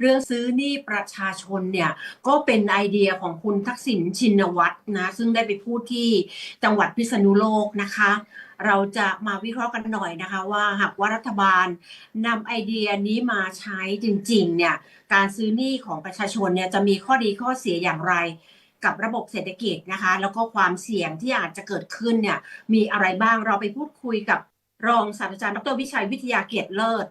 เรื่องซื้อหนี้ประชาชนเนี่ยก็เป็นไอเดียของคุณทักษิณชินวัตรนะซึ่งได้ไปพูดที่จังหวัดพิษณุโลกนะคะ เราจะมาวิเคราะห์กันหน่อยนะคะว่าหากว่ารัฐบาลนำไอเดียนี้มาใช้จริงๆเนี่ยการซื้อหนี้ของประชาชนเนี่ยจะมีข้อดีข้อเสียอย่างไรกับระบบเศรษฐกิจนะคะ แล้วก็ความเสี่ยงที่อาจจะเกิดขึ้นเนี่ยมีอะไรบ้างเราไปพูดคุยกับรองศาสตราจารย์ดรวิชัยวิทยาเกียรติเลิศ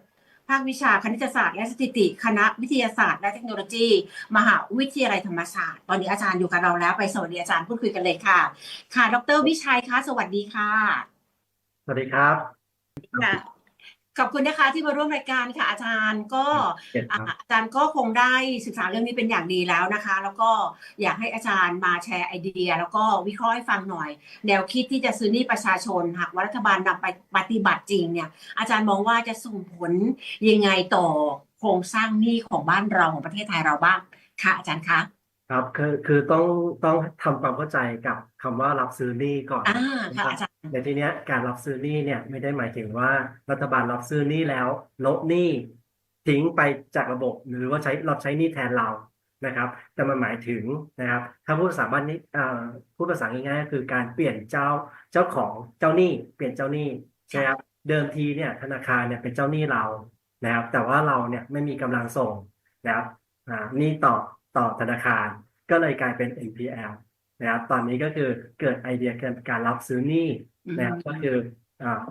ภาควิชาคณิตศาสตร์และสถิติ คณะวิทยาศาสตร์และเทคโนโลยี มหาวิทยาลัยธรรมศาสตร์ ตอนนี้อาจารย์อยู่กับเราแล้วไปสวัสดีอาจารย์พูดคุยกันเลยค่ะ ค่ะ ดรวิชัยคะ สวัสดีค่ะ สวัสดีครับค่ะ ขอบคุณนะคะที่มาร่วมรายการค่ะอาจารย์ก็เจ็ดคอ่ารับอาจารย์ก็คงได้ศึกษาเรื่องนี้เป็นอย่างดีแล้วนะคะ แล้วก็อยากให้อาจารย์มาแชร์ไอเดีย แล้วก็วิเคราะห์ให้ฟังหน่อย แนวคิดที่จะซื้อหนี้ประชาชนหากว่ารัฐบาลนำไปปฏิบัติจริงเนี่ยอาจารย์มองว่าจะส่งผลยังไงต่อโครงสร้างหนี้ของบ้านเราของประเทศไทยเราบ้างค่ะอาจารย์คะ ครับ คือคือต้องต้องทำความเข้าใจกับคำว่ารับซื้อหนี้ก่อนอ่านะค่ะครับอาจารย์ในที่เนี้ยการรับซื้อหนี้เนี่ยไม่ได้หมายถึงว่ารัฐบาลรับซื้อหนี้แล้วลบหนี้ทิ้งไปจากระบบ หรือว่าใช้เราใช้หนี้แทนเรานะครับ แต่มันหมายถึงนะครับ ถ้าพูดภาษาบ้านนี้อ่าพูดภาษาง่ายๆก็คือการเปลี่ยนเจ้าเจ้าของเจ้าหนี้ เปลี่ยนเจ้าหนี้ใช่ไหมครับเดิมทีเนี่ยธนาคารเนี่ยเป็นเจ้าหนี้เรานะครับแต่ว่าเราเนี่ยไม่มีกำลังส่งนะครับ อ่าหนี้ต่อ ต่อธนาคาร ก็เลยกลายเป็น NPL นะครับตอนนี้ก็คือเกิดไอเดียการรับซื้อหนี้นะครับก็คืออ่า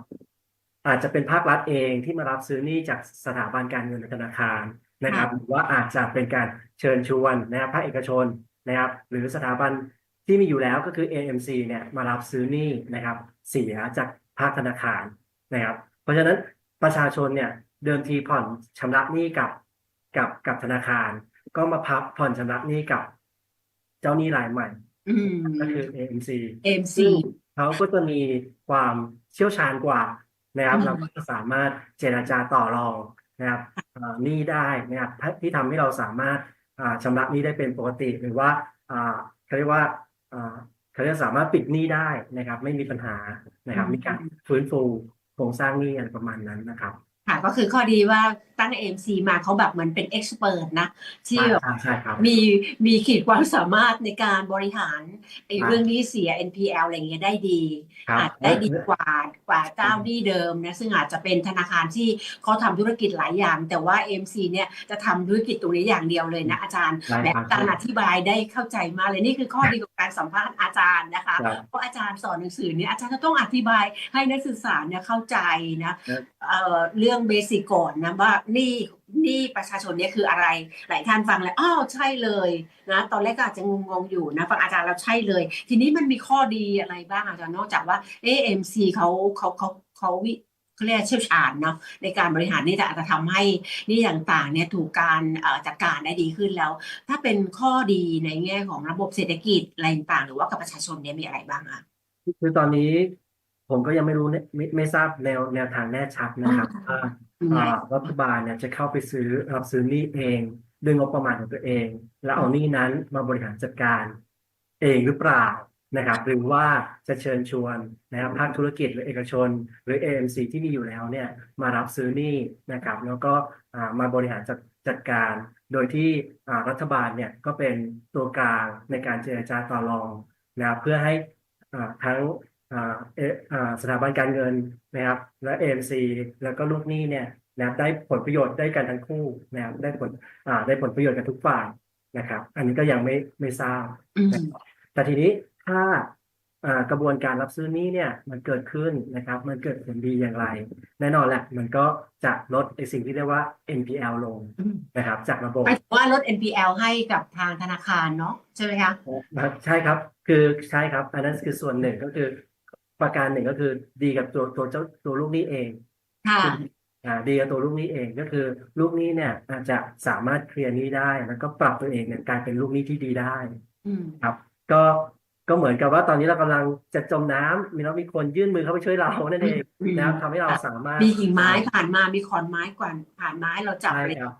อาจจะเป็นภาครัฐเองที่มารับซื้อหนี้จากสถาบันการเงินในธนาคารนะครับหรือว่าอาจจะเป็นการเชิญชวนนะครับภาคเอกชนนะครับ หรือสถาบันที่มีอยู่แล้วก็คือ AMC เนี่ยมารับซื้อหนี้นะครับ เสียจากภาคธนาคารนะครับ เพราะฉะนั้นประชาชนเนี่ยเดิมทีผ่อนชำระหนี้กับกับกับธนาคาร ก็มาพับผ่อนชำระหนี้กับ เจ้าหนี้รายใหม่ อืม ก็คือ AMC MC ซึ่งเขาก็จะมีความเชี่ยวชาญกว่านะครับอืม เราก็จะสามารถเจรจาต่อรองนะครับเอ่อหนี้ได้นะครับที่ทำให้เราสามารถอ่าชำระหนี้ได้เป็นปกติ หรือว่าอ่าเขาเรียกว่าอ่าเขาเรียกสามารถปิดหนี้ได้นะครับ ไม่มีปัญหานะครับ มีการฟื้นฟูโครงสร้างหนี้อะไรประมาณนั้นนะครับ ค่ะก็คือข้อดีว่า ตั้ง AMC มาเขาแบบเหมือนเป็นเอ็กซ์เพรสนะ ที่แบบใช่ใช่ครับมีมีขีดความสามารถในการบริหารไอ้ครับเรื่องหนี้เสีย NPL อะไรอย่างเงี้ยได้ดีครับอาจได้ดีกว่ากว่าเจ้าหนี้เดิมนะซึ่งอาจจะเป็นธนาคารที่เขาทำธุรกิจหลายอย่าง แต่ว่า AMC เนี่ยจะทำธุรกิจตรงนี้อย่างเดียวเลยนะอาจารย์ใช่และครับการอธิบายได้เข้าใจมากเลยนี่คือข้อดีของการสัมภาษณ์อาจารย์นะคะครับเพราะอาจารย์สอนหนังสือเนี่ยอาจารย์จะต้องอธิบายให้นักศึกษาเนี่ยเข้าใจนะครับเอ่อเรื่องเบสิกก่อนนะว่านี่นี่ประชาชนเนี่ยคืออะไร หลายท่านฟังแล้วอ้าวใช่เลยนะตอนแรกก็อาจจะงงๆอยู่นะฟังอาจารย์แล้วใช่เลย ทีนี้มันมีข้อดีอะไรบ้างอาจารย์นอกจากว่า AMC เขาเขาเขาเขาวิเขาเรียกเชี่ยวชาญเนาะในการบริหารนี่แต่อาจจะทำให้นี่ต่างๆเนี่ยถูกการจัดการได้ดีขึ้นแล้ว ถ้าเป็นข้อดีในแง่ของระบบเศรษฐกิจอะไรต่างๆหรือว่ากับประชาชนเนี่ยมีอะไรบ้างอะคือตอนนี้ ผมก็ยังไม่รู้เนี่ยไม่ไม่ทราบแนวแนวทางแน่ชัดนะครับว่าอ่ารัฐบาลเนี่ยจะเข้าไปซื้อรับซื้อหนี้เองด้วยงบประมาณของตัวเอง แล้วเอาหนี้นั้นมาบริหารจัดการเองหรือเปล่านะครับ หรือว่าจะเชิญชวนนะครับภาคธุรกิจหรือเอกชน หรือ AMC ที่มีอยู่แล้วเนี่ยมารับซื้อหนี้นะครับ แล้วก็อ่ามาบริหารจัดจัดการ โดยที่อ่ารัฐบาลเนี่ยก็เป็นตัวกลางในการเจรจาต่อรองนะครับเพื่อให้อ่าทั้งอ่าเออ่า สถาบันการเงินนะครับและ AMC แล้วก็ลูกหนี้เนี่ยนะครับได้ผลประโยชน์ได้กันทั้งคู่นะครับได้ผลอ่าได้ผลประโยชน์กันทุกฝ่ายนะครับ อันนี้ก็ยังไม่ไม่ทราบอืมนะครับแต่ทีนี้ถ้าอ่ากระบวนการรับซื้อหนี้เนี่ยมันเกิดขึ้นนะครับ มันเกิดผลดีอย่างไร แน่นอนแหละ มันก็จะลดไอ้สิ่งที่เรียกว่า NPL ลงอืมนะครับ จากระบบหมายถึงว่าลด NPL ให้กับทางธนาคารเนาะใช่ไหมคะนะครับใช่ครับ คือใช่ครับอันนั้นคือส่วนหนึ่งก็คือ ประการหนึ่งก็คือ ดีกับตัวตัวเจ้าตัวลูกหนี้เองค่ะคืออ่าดีกับตัวลูกหนี้เองก็คือ ลูกหนี้เนี่ยอาจจะสามารถเคลียร์หนี้ได้แล้วก็ปรับตัวเองเนี่ยกลายเป็นลูกหนี้ที่ดีได้ อืม ครับก็ก็เหมือนกับว่าตอนนี้เรากำลังจะจมน้ำมีแล้วมีคนยื่นมือเข้าไปช่วยเรานั่นเองอืม นะครับทำให้เราสามารถมีกิ่งไม้ผ่านมา มีขอนไม้กว่าผ่านไม้เราจับใช่เลยครับ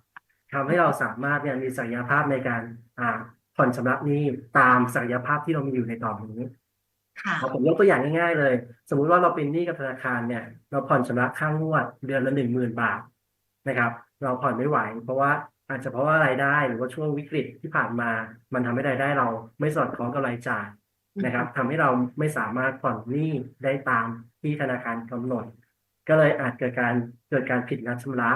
ทำให้เราสามารถเนี่ยมีศักยภาพในการอ่าผ่อนชำระหนี้ตามศักยภาพที่เรามีอยู่ในตอนนี้ ค่ะครับผมยกตัวอย่างง่ายๆเลย สมมุติว่าเราเป็นหนี้กับธนาคารเนี่ย เราผ่อนชำระค่างวดเดือนละหนึ่งหมื่นบาทนะครับ เราผ่อนไม่ไหว เพราะว่าอาจจะเพราะว่ารายได้หรือว่าช่วงวิกฤตที่ผ่านมา มันทำให้รายได้เราไม่สอดคล้องกับรายจ่ายนะครับทำให้เราไม่สามารถผ่อนหนี้ได้ตามที่ธนาคารกำหนด ก็เลยอาจเกิดการเกิดการผิดนัดชำระ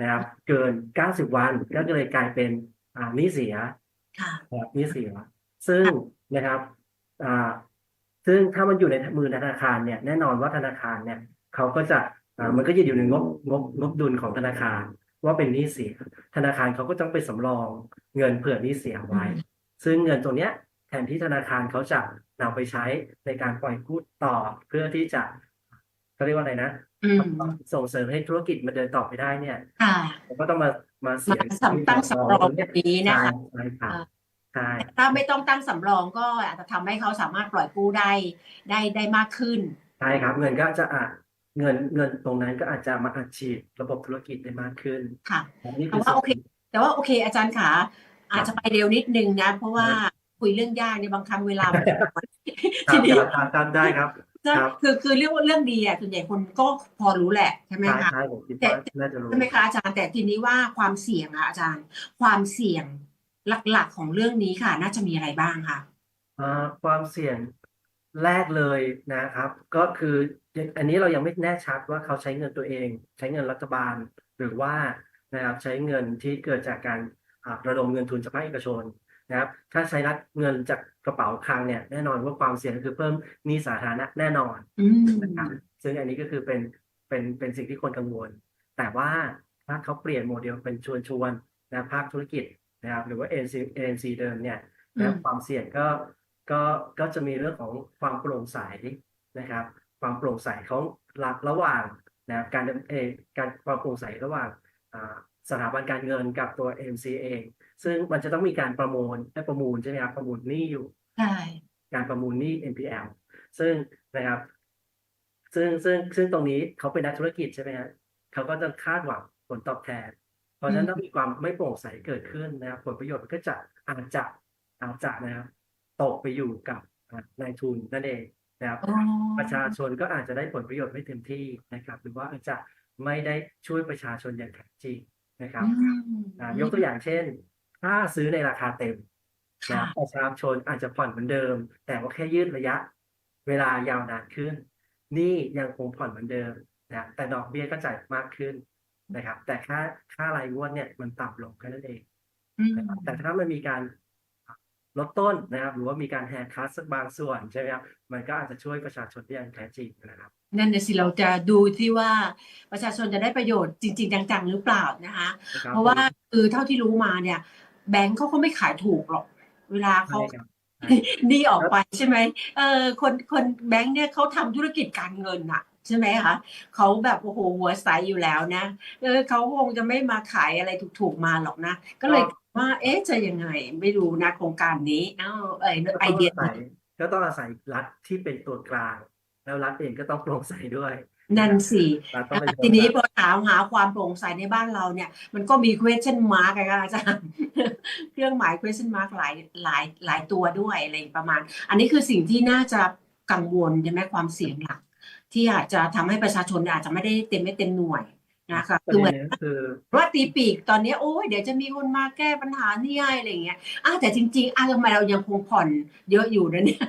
นะครับ เกิน 90 วันก็เลยกลายเป็นอ่าหนี้เสียค่ะนะครับหนี้เสียซึ่งนะครับอ่า ซึ่งถ้ามันอยู่ในมือธนาคารเนี่ยแน่นอนว่าธนาคารเนี่ยเขาก็จะอ่ามันก็จะอยู่ในงบงบงบดุลของธนาคาร ว่าเป็นหนี้เสีย ธนาคารเขาก็ต้องไปสำรองเงินเผื่อหนี้เสียไว้ ซึ่งเงินตัวเนี้ยแทนที่ธนาคารเขาจะนำไปใช้ในการปล่อยกู้ต่อเพื่อที่จะเขาเรียกว่าอะไรนะอืมส่งเสริมให้ธุรกิจมันเดินต่อไปได้เนี่ยค่ะเราก็ต้องมามาเสีมายสำตั้งสำรองแบบนี้นะใช่คะ ใช่ครับใช่ถ้าไม่ต้องตั้งสำรองก็อาจจะทำให้เขาสามารถปล่อยกู้ได้ได้ได้มากขึ้น ใช่ครับเงินก็จะอะเงินเงินตรงนั้นก็อาจจะมาอัดฉีดระบบธุรกิจได้มากขึ้นค่ะนี่แต่ว่าโอเคแต่ว่าโอเค อาจารย์ขาอาจจะไปเร็วนิดนึงนะ เพราะว่าคุยเรื่องยากเนี่ยบางครั้งเวลามันจะน้อยคทีรับนี้ ครับครับได้ครับ ครับ คือคือเรื่องว่าเรื่องดีอะส่วนใหญ่คนก็พอรู้แหละใช่ไหมใช่คะ ใช่ผมคิดว่าน่าจะรู้ ใช่ไหมคะอาจารย์แต่ทีนี้ว่าความเสี่ยงอะอาจารย์ ความเสี่ยง หลักๆของเรื่องนี้ค่ะ น่าจะมีอะไรบ้างคะอ่าความเสี่ยงแรกเลยนะครับ ก็คืออันนี้เรายังไม่แน่ชัดว่าเขาใช้เงินตัวเอง ใช้เงินรัฐบาล หรือว่านะครับใช้เงินที่เกิดจากการอ่าระดมเงินทุนจากภาคเอกชนนะครับ ถ้าใช้รัฐเงินจากกระเป๋าคลังเนี่ยแน่นอนว่าความเสี่ยงก็คือเพิ่มหนี้สาธารณะแน่นอนอืมนะครับซึ่งอันนี้ก็คือเป็นเป็นเป็นสิ่งที่คนกังวล แต่ว่าถ้าเขาเปลี่ยนโมเดลเป็นชวนชวนนะภาคธุรกิจ นะครับหรือว่า ANC ANC เดิมเนี่ยนะความเสี่ยงก็ก็ก็จะมีเรื่องของความโปร่งใสนะครับ ความโปร่งใสของระระหว่างนะครับการดำเออการความโปร่งใสระหว่างอ่าสถาบันการเงินกับตัว ANC เอง ซึ่งมันจะต้องมีการประมูลได้ประมูลใช่ไหมครับประมูลหนี้อยู่ใช่การประมูลหนี้ NPL ซึ่งนะครับ ซึ่งซึ่งซึ่งตรงนี้เขาเป็นนักธุรกิจใช่ไหมฮะเขาก็จะคาดหวังผลตอบแทน เพราะฉะนั้นถ้ามีความไม่โปร่งใสเกิดขึ้นนะครับผลประโยชน์มันก็จะอาจจะอาจจะนะครับตกไปอยู่กับอ่านายทุนนั่นเองนะครับอ๋อประชาชนก็อาจจะได้ผลประโยชน์ไม่เต็มที่นะครับ หรือว่าอาจจะไม่ได้ช่วยประชาชนอย่างแท้จริงนะครับอืมอ่ายกตัวอย่างเช่น ถ้าซื้อในราคาเต็มค่ะนะประชาชนอาจจะผ่อนเหมือนเดิม แต่ว่าแค่ยืดระยะ เวลายาวนานขึ้นหนี่ยังคงผ่อนเหมือนเดิมนะแต่ดอกเบี้ยก็จ่ายมากขึ้น นะครับ แต่ค่าค่ารายงวดเนี่ยมันต่ำลงแค่นั้นเองอืมนะครับแต่ถ้ามันมีการลดต้นนะครับ หรือว่ามีการแฮร์คัสสักบางส่วนใช่ไหมครับมันก็อาจจะช่วยประชาชนได้อย่างแท้จริงนะครับ นั่นน่ะสิเราจะดูที่ว่าประชาชนจะได้ประโยชน์จริง ๆ จังๆหรือเปล่านะคะนะครับ เพราะว่าคือเท่าที่รู้มาเนี่ย แบงก์เขาก็ไม่ขายถูกหรอก เวลาเขา ใช่ครับ หนี่ออกไปใช่ไหมเออคนคนแบงก์เนี่ยเขาทำธุรกิจการเงินอะ ใช่ไหมคะเขาแบบโอ้โหหัวใสอยู่แล้วนะเออเขาคงจะไม่มาขายอะไรถูกๆมาหรอกนะ ก็เลยว่า เอ๊ะจะยังไงไม่รู้นะโครงการนี้อ้าวเออก็ไอต้องเดียอาศัยก็ต้องอาศัยรัฐที่เป็นตัวกลาง แล้วรัฐเองก็ต้องโปร่งใสด้วยนั่นสิรัฐต้องเป็นตัวทีนี้กลางพอถามหาความโปร่งใสในบ้านเราเนี่ย มันก็มี question mark อะค่ะอาจารย์เครื่องหมาย question mark หลายหลายหลายตัวด้วยอะไรประมาณ อันนี้คือสิ่งที่น่าจะกังวลใช่ไหมความเสี่ยงหลัก ที่อาจจะทำให้ประชาชนอาจจะไม่ได้เต็มไม่เต็มหน่วยนะคะประคือเหเด็มือนนก็คือว่าตีปีกตอนนี้โอ้ยเดี๋ยวจะมีคนมาแก้ปัญหานี่ให้อะไรอย่างเงี้ยอ้าวแต่จริงๆอ้าวทำไมเรายังคงผ่อนเยอะอยู่นะเนี่ย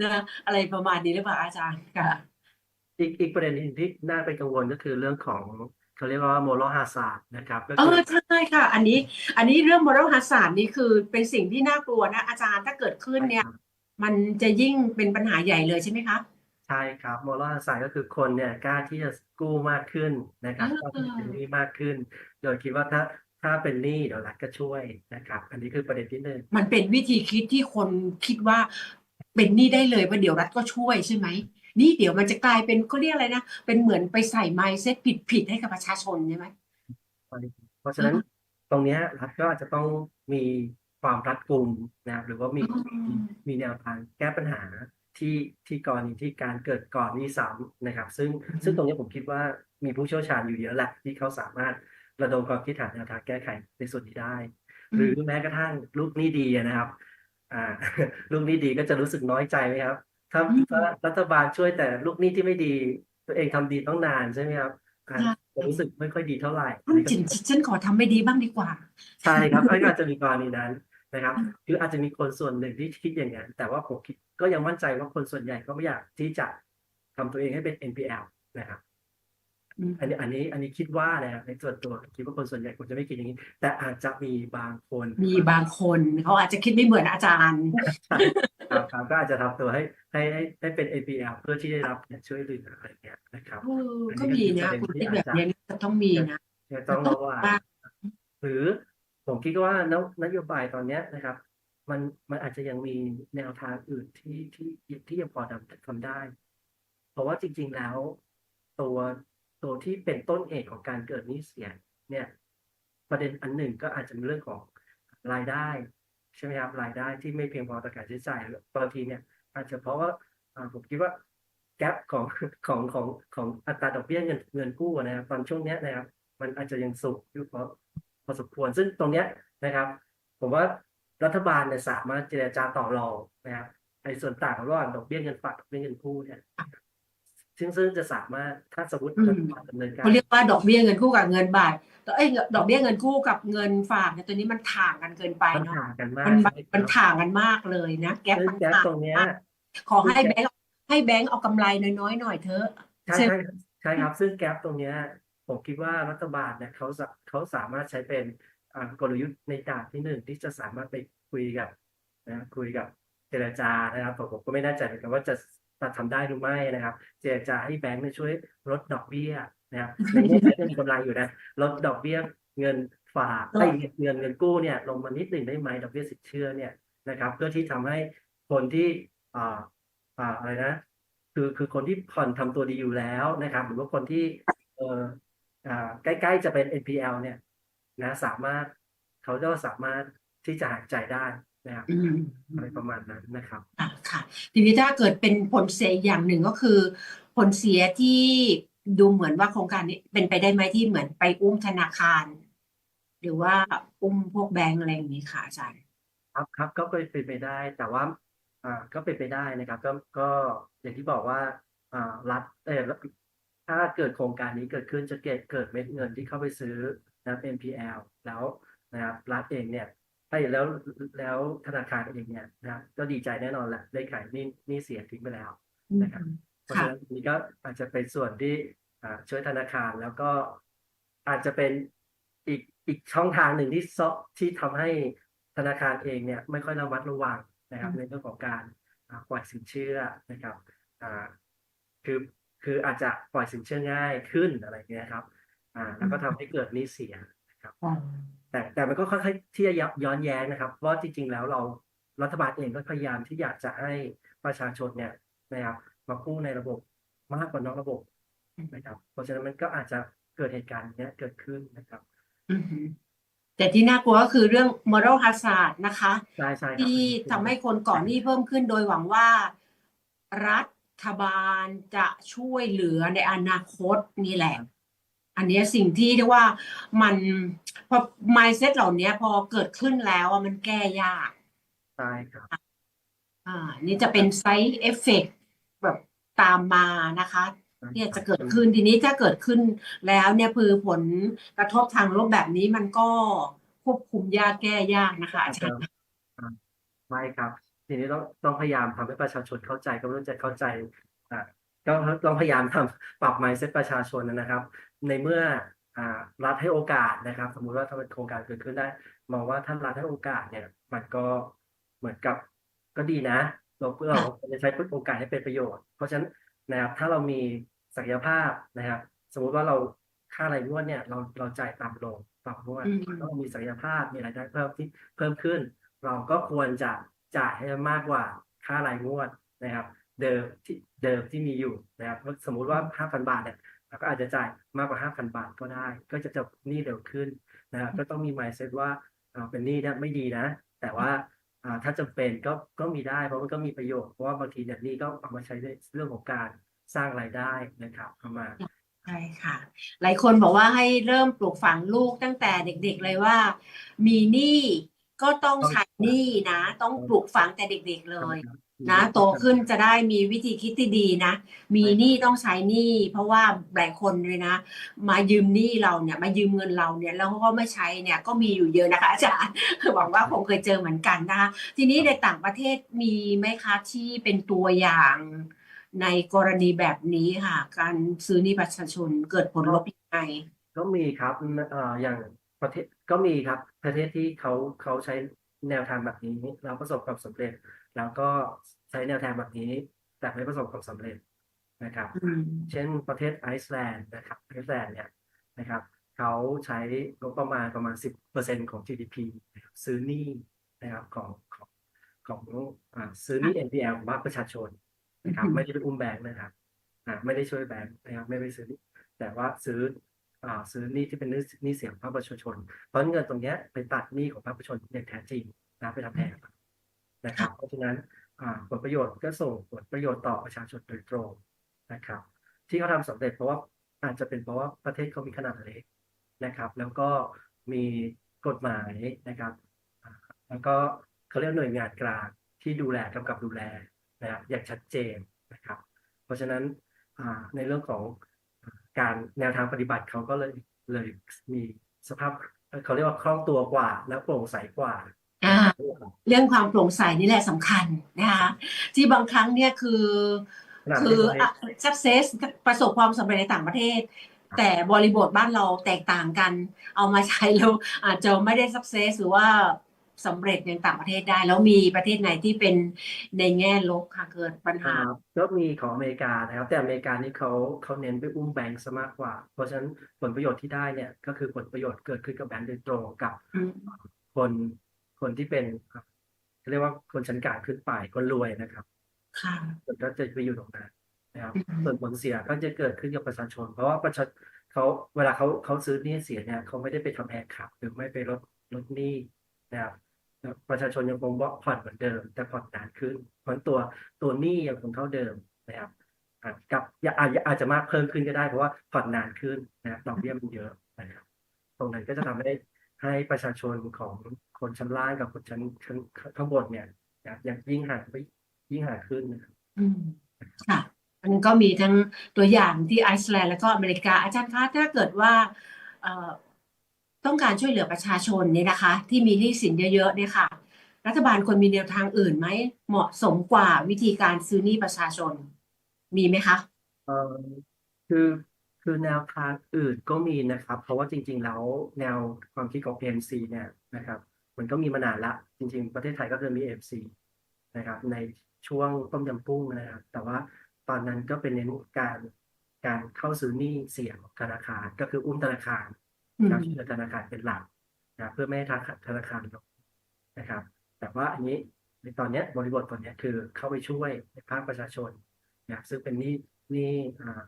นะอะไรประมาณนี้หรือเปล่าอาจารย์ค่ะอีกอีกประเด็นหนึ่งที่น่าเป็นกังวลก็คือเรื่องของเขาเรียกว่าโมโลฮาซาร์ดนะครับก็เอคืออใช่ค่ะ อันนี้ อันนี้เรื่อง moral hazard นี่คือเป็นสิ่งที่น่ากลัวนะอาจารย์ถ้าเกิดขึ้นเนี่ย มันจะยิ่งเป็นปัญหาใหญ่เลยใช่ไหมคะใช่ครับโมโลฮาซาร์ดก็คือคนเนี่ยกล้าที่จะกู้มากขึ้นนะครับอ่าก็เป็นหนี้มากขึ้น โดยคิดว่าถ้าถ้าเป็นหนี้เดี๋ยวรัฐก็ช่วยนะครับ อันนี้คือประเด็นที่หนึ่งมันเป็นวิธีคิดที่คนคิดว่าเป็นหนี้ได้เลยว่าเดี๋ยวรัฐก็ช่วยใช่ไหมนี่เดี๋ยวมันจะกลายเป็นเขาเรียกอะไรนะ เป็นเหมือนไปใส่ mindset ผิดๆให้กับประชาชนใช่ไหมเพราะฉะนั้นตรงเนี้ยรัฐก็อาจจะต้องมีความรัดกุมนะครับหรือว่ามีอืมมีแนวทางแก้ปัญหา ที่ที่กรณีที่การเกิดก่อนหนี้ซ้ำนะครับ ซึ่งซึ่งตรงนี้ผมคิดว่ามีผู้เชี่ยวชาญอยู่เยอะแหละที่เขาสามารถระดมความคิดหาแนวทางแก้ไขในส่วนนี้ได้ หรือแม้กระทั่งลูกหนี้ดีอะนะครับ อ่า ลูกหนี้ดีก็จะรู้สึกน้อยใจไหมครับถ้าอืมถ้ารัฐบาลช่วยแต่ลูกหนี้ที่ไม่ดี ตัวเองทำดีต้องนานใช่ไหมครับอ่าค่ะจะรู้สึกไม่ค่อยดีเท่าไหร่คุณจินฉันขอทำไม่ดีบ้างดีกว่า ใช่ครับก็อาจจะมีกรณีนั้น นะครับคืออาจจะมีคนส่วนหนึ่งที่คิดอย่างนั้นแต่ว่าผมคิดก็ยังมั่นใจว่าคนส่วนใหญ่ก็ไม่อยากที่จะทำตัวเองให้เป็น NPL นะครับอืมอันนี้อันนี้อันนี้คิดว่านะครับในส่วนตัวคิดว่าคนส่วนใหญ่คงจะไม่คิดอย่างนี้ แต่อาจจะมีบางคน มีบางคนเขาอาจจะคิดไม่เหมือนอาจารย์ครับครับก็อาจจะทำตัวให้ให้ให้ให้เป็น NPL เพื่อที่ได้รับเนี่ยช่วยเหลืออะไรเงี้ยนะครับเออก็มีนะคุณคิดแบบนี้จะต้องมีนะจะต้องระวังว่าหรือ ผมคิดว่านนโยบายตอนนี้นะครับ มันมันอาจจะยังมีแนวทางอื่นที่ที่ที่ยังพอทำทำได้ เพราะว่าจริง ๆแล้ว ตัวตัวที่เป็นต้นเหตุของการเกิดนี้เสียเนี่ย ประเด็นอันหนึ่งก็อาจจะเป็นเรื่องของรายได้ใช่ไหมครับรายได้ที่ไม่เพียงพอต่อการใช้จ่ายบางทีเนี่ย อาจจะเพราะว่าผมคิดว่าแกลของของของของอัตราดอกเบี้ยเงินเงินกู้นะครับตอนช่วงนี้นะครับ มันอาจจะยังสูงอยู่เพอ พอสมควร ซึ่งตรงเนี้ยนะครับ ผมว่ารัฐบาลเนี่ยสามารถเจรจาต่อรองนะครับในส่วนต่างระหว่างดอกเบี้ยเงินฝากดอกเบี้ยเงินกู้เนี่ยซึ่งซึ่งจะสามารถถ้าสมมติอืมรัฐบาลดำเนินการเขาเรียกว่าดอกเบี้ยเงินกู้กับเงินบาทแต่เอ้ยดอกเบี้ยเงินกู้กับเงินฝากเนี่ยตัวนี้มันถ่างกันเกินไปมันเนาะห่างกันมากมันใช่ไหมันครับถ่างกันมากเลยนะแก๊ปซึ่งมันแก๊ปถ่างตรงเนี้ยมากขอให้แบงค์ให้แบงค์เอากำไรน้อยๆหน่อยเถอะใช่ใช่ไหมใช่ใช่ครับซึ่งแกลบตรงเนี้ย ผมคิดว่ารัฐบาลเนี่ยเขาเขาสามารถใช้เป็นกลยุทธ์ในด่านที่หนึ่งที่จะสามารถไปคุยกับนะคุยกับเจรจานะครับผมผมก็ไม่แน่ใจเหมือนกันว่าจะจะทำได้หรือไม่นะครับ เจรจาให้แบงค์เนี่ยช่วยลดดอกเบี้ยนะครับในเมื่อแบงค์ยังมีกำไรอยู่นะลดดอกเบี้ยเงินฝากไอ้เงินเงินกู้เนี่ยลงมานิดหนึ่งได้ไหมดอกเบี้ยสินเชื่อเนี่ยนะครับ เพื่อที่ทำให้คนที่อ่าอ่าอะไรนะ คือคือคนที่ผ่อนทำตัวดีอยู่แล้วนะครับ หรือว่าคนที่เอ่อ ใกล้ๆจะเป็น NPL เนี่ยนะสามารถเขาก็สามารถที่จะหายใจได้นะครับอืมอะไรประมาณนั้นนะครับอะค่ะทีนี้ถ้าเกิดเป็นผลเสียอีกอย่างหนึ่งก็คือ ผลเสียที่ดูเหมือนว่าโครงการนี้เป็นไปได้ไหมที่เหมือนไปอุ้มธนาคาร หรือว่าอุ้มพวกแบงก์อะไรอย่างนี้ค่ะอาจารย์ครับครับก็เป็นไปได้ แต่ว่าอ่าก็เป็นไปได้นะครับ ก็ก็อย่างที่บอกว่าอ่ารัฐเออ ถ้าเกิดโครงการนี้เกิดขึ้นจะเกิดเกิดเม็ดเงินที่เข้าไปซื้อนะครับ NPL แล้วนะครับรัฐเองเนี่ยไอ้แล้วแล้วธนาคารเองเนี่ยนะครับก็ดีใจแน่นอนแหละได้ขายหนี้หนี้เสียทิ้งไปแล้วนะครับเพราะค่ะฉะนั้นนี้ก็อาจจะเป็นส่วนที่อ่าช่วยธนาคารแล้วก็อาจจะเป็นอีกอีกช่องทางหนึ่งที่ซอที่ทำให้ธนาคารเองเนี่ยไม่ค่อยระมัดระวังนะครับอืมในเรื่องของการอ่าปล่อยสินเชื่อนะครับอ่าคือ คืออาจจะปล่อยสินเชื่อง่ายขึ้นอะไรเงี้ยครับอ่าแล้วก็ทำให้เกิดหนี้เสียนะครับอ๋อแต่แต่มันก็ค่อนข้างที่จะย้อนแย้งนะครับ เพราะว่าจริง ๆ แล้วเรารัฐบาลเองก็พยายามที่อยากจะให้ประชาชนเนี่ยนะครับมากู้ในระบบมากกว่านอกระบบนะครับ เพราะฉะนั้นมันก็อาจจะเกิดเหตุการณ์เนี้ยเกิดขึ้นนะครับอือหือแต่ที่น่ากลัวก็คือเรื่อง moral hazard นะคะใช่ใช่ครับที่ทำให้คนก่อนหนี้เพิ่มขึ้นโดยหวังว่ารัฐ บาลจะช่วยเหลือในอนาคตนี่แหละ อันเนี้ยสิ่งที่เรียกว่ามันพอ mindset เหล่านี้พอเกิดขึ้นแล้วอะมันแก้ยากใช่ครับอ่า นี่จะเป็น side effect แบบตามมานะคะเนี่ยจะเกิดขึ้นทีนี้ถ้าเกิดขึ้นแล้วเนี่ยคือผลกระทบทางลบแบบนี้มันก็ควบคุมยากแก้ยากนะคะอาจารย์อ่าไม่ครับ ทีนี้ต้องต้องพยายามทำให้ประชาชนเข้าใจก็ไม่รู้จะเข้าใจอ่าก็ต้องพยายามทำปรับ mindset ประชาชนนะครับ ในเมื่ออ่ารัฐให้โอกาสนะครับ สมมุติว่าถ้าเป็นโครงการเกิดขึ้นได้ มองว่าถ้ารัฐให้โอกาสเนี่ยมันก็เหมือนกับก็ดีนะ เราเพื่อเราจะใช้โอกาสให้เป็นประโยชน์ เพราะฉะนั้นนะครับถ้าเรามีศักยภาพนะครับ สมมุติว่าเราค่ารายงวดเนี่ยเราเราจ่ายต่ำลงต่ำงวดอืมเรามีศักยภาพมีรายได้เพิ่มที่เพิ่มขึ้น เราก็ควรจะ จ่ายให้มากกว่าค่ารายงวดนะครับ เดิมที่เดิมที่มีอยู่นะครับสมมุติว่า 5,000 บาทเนี่ยเราก็อาจจะจ่ายมากกว่า 5,000 บาทก็ได้ ก็จะจบหนี้เร็วขึ้นนะครับก็ต้องมี mindset ว่าเป็นหนี้เนี่ยไม่ดีนะ แต่ว่าถ้าจำเป็นก็ก็มีได้เพราะมันก็มีประโยชน์เพราะว่าบางทีเนี่ยหนี้ก็เอามาใช้ในเรื่องของการสร้างรายได้นะครับเอามาใช่ค่ะ หลายคนบอกว่าให้เริ่มปลูกฝังลูกตั้งแต่เด็กๆเลยว่า มีหนี้ ก็ต้องใช้หนี้นะ ต้องปลูกฝังแต่เด็กๆเลย นะโตขึ้นจะได้มีวิธีคิดที่ดีนะ มีหนี้ต้องใช้หนี้เพราะว่าหลายคนเลยนะ มายืมหนี้เราเนี่ย มายืมเงินเราเนี่ยแล้วเขาก็ไม่ใช้เนี่ยก็มีอยู่เยอะนะคะอาจารย์หวังว่าคงเคยเจอเหมือนกันนะคะทีนี้ในต่างประเทศมีไหมคะที่เป็นตัวอย่างในกรณีแบบนี้ค่ะ การซื้อหนี้ประชาชนเกิดผลลบยังไงก็มีครับเอ่ออย่าง ประเทศก็มีครับประเทศที่เขาเขาใช้แนวทางแบบนี้แล้วประสบความสำเร็จ แล้วก็ใช้แนวทางแบบนี้ แต่ไม่ประสบความสำเร็จนะครับอืมเช่นประเทศไอซ์แลนด์นะครับไอซ์แลนด์เนี่ยนะครับเขาใช้งบประมาณประมาณ 10%ของ GDP นะครับซื้อหนี้นะครับของของของอ่าซื้อหนี้ NPL ของภาคประชาชนนะครับอืมไม่ได้ไปอุ้มแบงค์นะครับอ่าไม่ได้ช่วยแบงค์นะครับไม่ไปซื้อหนี้แต่ว่าซื้ออ่า ซื้อหนี้ที่เป็นหนี้เสียของภาคประชาชน เพราะเงินตรงเนี้ยไปตัดหนี้ของภาคประชาชนอย่างแท้จริงนะไปทำแทนนะครับ เพราะฉะนั้นผลประโยชน์ก็ส่งผลประโยชน์ต่อประชาชนโดยตรงนะครับ ที่เขาทำสำเร็จเพราะว่าอาจจะเป็นเพราะว่าประเทศเขามีขนาดเล็กนะครับ แล้วก็มีกฎหมายนะครับ แล้วก็เขาเรียกหน่วยงานกลางที่ดูแลกำกับดูแลนะครับอย่างชัดเจนนะครับ เพราะฉะนั้นในเรื่องของ การแนวทางปฏิบัติเขาก็เลยเลยมีสภาพเขาเรียกว่าคล่องตัวกว่า และโปร่งใสกว่าอ่าเรื่องความโปร่งใสนี่แหละสำคัญนะคะที่บางครั้งเนี่ยคือขนาดคืที่อเราเองอะ success ประสบความสำเร็จในต่างประเทศ แต่บริบทบ้านเราแตกต่างกัน เอามาใช้แล้วอาจจะไม่ได้ success หรือว่า สำเร็จในต่างประเทศได้ แล้วมีประเทศไหนที่เป็นในแง่ลบค่ะเกิดปัญหาครับก็มีของอเมริกานะครับ แต่อเมริกานี่เขาเขาเน้นไปอุ้มแบงก์ซะมากกว่า เพราะฉะนั้นผลประโยชน์ที่ได้เนี่ยก็คือผลประโยชน์เกิดขึ้นกับแบงก์โดยตรงกับอืมคนคนที่เป็นเขาเรียกว่าคนชั้นกลางขึ้นไปคนรวยนะครับค่ะมันก็จะไปอยู่ตรงนั้นนะครับอืมส่วนผลเสียก็จะเกิดขึ้นกับประชาชน เพราะว่าประชาเขาเวลาเขาเขาซื้อหนี้เสียเนี่ยเขาไม่ได้ไปทำแอร์ขับหรือไม่ไปลดลดหนี้ นะครับแล้วประชาชนยังคงว่าผ่อนเหมือนเดิม แต่ผ่อนนานขึ้นเพราะฉะนั้นตัวตัวหนี้ยังคงเท่าเดิมนะครับอะกับอย่าอาจจะอาจจะมากเพิ่มขึ้นก็ได้เพราะว่าผ่อนนานขึ้นนะครับดอกเบี้ยมันเยอะนะครับตรงนั้นก็จะทำให้ให้ประชาชนของคนชั้นล่างกับคนชั้นชั้นข้างบนเนี่ยนะครับยังยิ่งห่างไปยิ่งห่างขึ้นนะครับอืมค่ะอันนนก็มีทั้งตัวอย่างที่ไอซ์แลนด์แล้วก็อเมริกาอาจารย์คะถ้าเกิดว่าเอ่อ ต้องการช่วยเหลือประชาชนเนี่ยนะคะ ที่มีหนี้สินเยอะๆเนี่ยค่ะ รัฐบาลควรมีแนวทางอื่นไหมเหมาะสมกว่าวิธีการซื้อหนี้ประชาชน มีไหมคะเออคือคือแนวทางอื่นก็มีนะครับ เพราะว่าจริง ๆ แล้วแนวความคิดของ AMC เนี่ยนะครับ มันก็มีมานานละจริง ๆ ประเทศไทยก็เคยมี AMC นะครับ ในช่วงต้มยำกุ้งนะครับ แต่ว่าตอนนั้นก็เป็นเน้นการการเข้าซื้อหนี้เสี่ยงธนาคารก็คืออุ้มธนาคาร อืมครับช่วยเหลือธนาคารเป็นหลักนะเพื่อไม่ให้ธนาคารธนาคารล้มนะครับ แต่ว่าอันนี้ในตอนนี้บริบทตอนนี้คือเข้าไปช่วยในภาคประชาชนนะซึ่งเป็นหนี้หนี้อ่า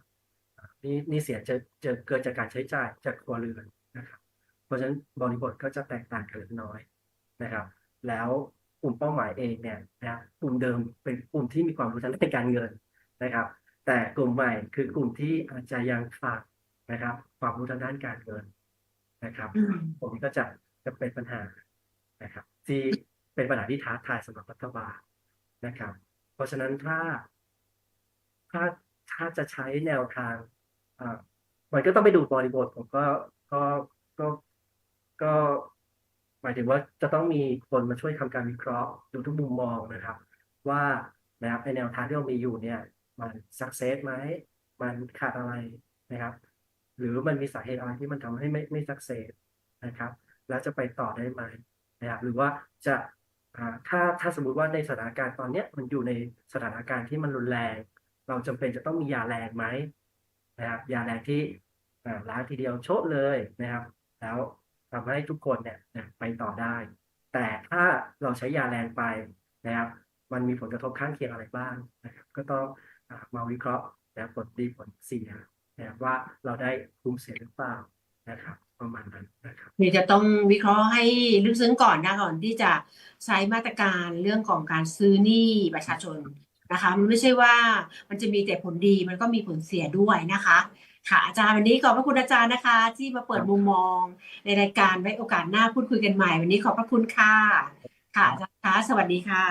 นี้หนี้เสียจะจะเกิดจากการใช้จ่ายจากครัวเรือนนะครับ เพราะฉะนั้นบริบทก็จะแตกต่างกันเล็กน้อยนะครับ แล้วกลุ่มเป้าหมายเองเนี่ยนะกลุ่มเดิมเป็นกลุ่มที่มีความรู้ทางด้านการเงินนะครับ แต่กลุ่มใหม่คือกลุ่มที่อาจจะยังขาดนะครับ ความรู้ทางด้านการเงิน นะครับอืมผมก็จะจะเป็นปัญหานะครับ ที่เป็นปัญหาที่ท้าทายสำหรับรัฐบาลนะครับ เพราะฉะนั้นถ้าถ้าถ้าจะใช้แนวทางอ่ามันก็ต้องไปดูบริบทผมก็ก็ก็ก็หมายถึงว่าจะต้องมีคนมาช่วยทำการวิเคราะห์ดูทุกมุมมองนะครับ ว่านะครับในแนวทางที่เรามีอยู่เนี่ย มันสักเซสไหมมันขาดอะไรนะครับ หรือมันมีสาเหตุอะไรที่มันทำให้ไม่ไม่สักเซสนะครับ แล้วจะไปต่อได้ไหมนะครับหรือว่าจะอ่าถ้าถ้าสมมติว่าในสถานการณ์ตอนเนี้ยมันอยู่ในสถานการณ์ที่มันรุนแรง เราจำเป็นจะต้องมียาแรงไหมนะครับยาแรงที่อ่าล้างทีเดียวโชดเลยนะครับ แล้วทำให้ทุกคนเนี่ยไปต่อได้ แต่ถ้าเราใช้ยาแรงไปนะครับ มันมีผลกระทบข้างเคียงอะไรบ้างนะครับ ก็ต้องอามาวิเคราะห์นะผลดีผลเสีย นะครับว่าเราได้คุ้มเสียหรือเปล่านะครับประมาณนั้นนะครับนี่จะต้องวิเคราะห์ให้ลึกซึ้งก่อนนะก่อนที่จะใช้มาตรการเรื่องของการซื้อหนี้ประชาชนนะคะมันไม่ใช่ว่ามันจะมีแต่ผลดีมันก็มีผลเสียด้วยนะคะ ค่ะ อาจารย์วันนี้ขอบพระคุณอาจารย์นะคะ ที่มาเปิดมุมมอง ในรายการไว้โอกาสหน้าพูดคุยกันใหม่ วันนี้ขอบพระคุณค่ะค่ะอาจารย์คะสวัสดีค่ะ